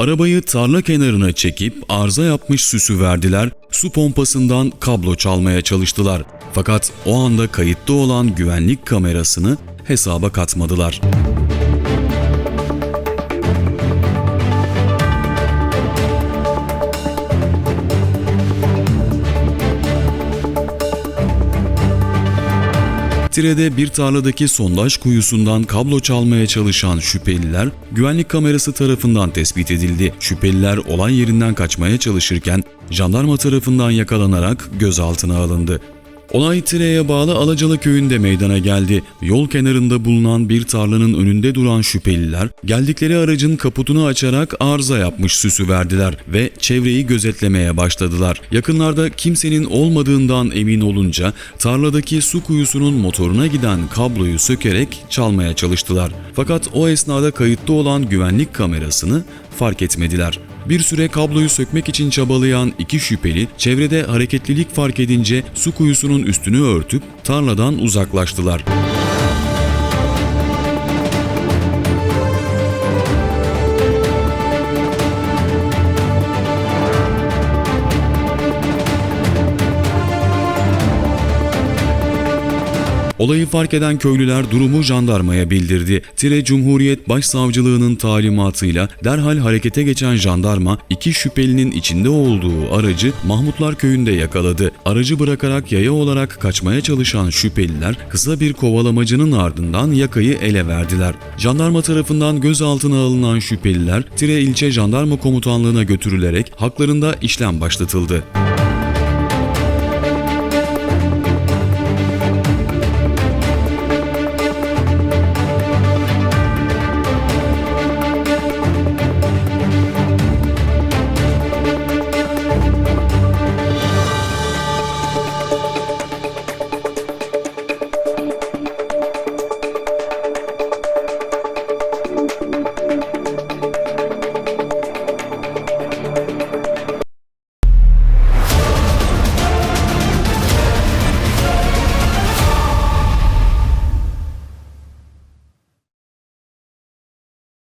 Arabayı tarla kenarına çekip arıza yapmış süsü verdiler, su pompasından kablo çalmaya çalıştılar. Fakat o anda kayıtta olan güvenlik kamerasını hesaba katmadılar. Tire'de bir tarladaki sondaj kuyusundan kablo çalmaya çalışan şüpheliler güvenlik kamerası tarafından tespit edildi. Şüpheliler olay yerinden kaçmaya çalışırken jandarma tarafından yakalanarak gözaltına alındı. Olay Tire'ye bağlı Alacalı köyünde meydana geldi. Yol kenarında bulunan bir tarlanın önünde duran şüpheliler geldikleri aracın kaputunu açarak arıza yapmış süsü verdiler ve çevreyi gözetlemeye başladılar. Yakınlarda kimsenin olmadığından emin olunca tarladaki su kuyusunun motoruna giden kabloyu sökerek çalmaya çalıştılar. Fakat o esnada kayıtlı olan güvenlik kamerasını fark etmediler. Bir süre kabloyu sökmek için çabalayan iki şüpheli çevrede hareketlilik fark edince su kuyusunun üstünü örtüp tarladan uzaklaştılar. Olayı fark eden köylüler durumu jandarmaya bildirdi. Tire Cumhuriyet Başsavcılığının talimatıyla derhal harekete geçen jandarma iki şüphelinin içinde olduğu aracı Mahmutlar köyünde yakaladı. Aracı bırakarak yaya olarak kaçmaya çalışan şüpheliler kısa bir kovalamacının ardından yakayı ele verdiler. Jandarma tarafından gözaltına alınan şüpheliler Tire ilçe jandarma komutanlığına götürülerek haklarında işlem başlatıldı.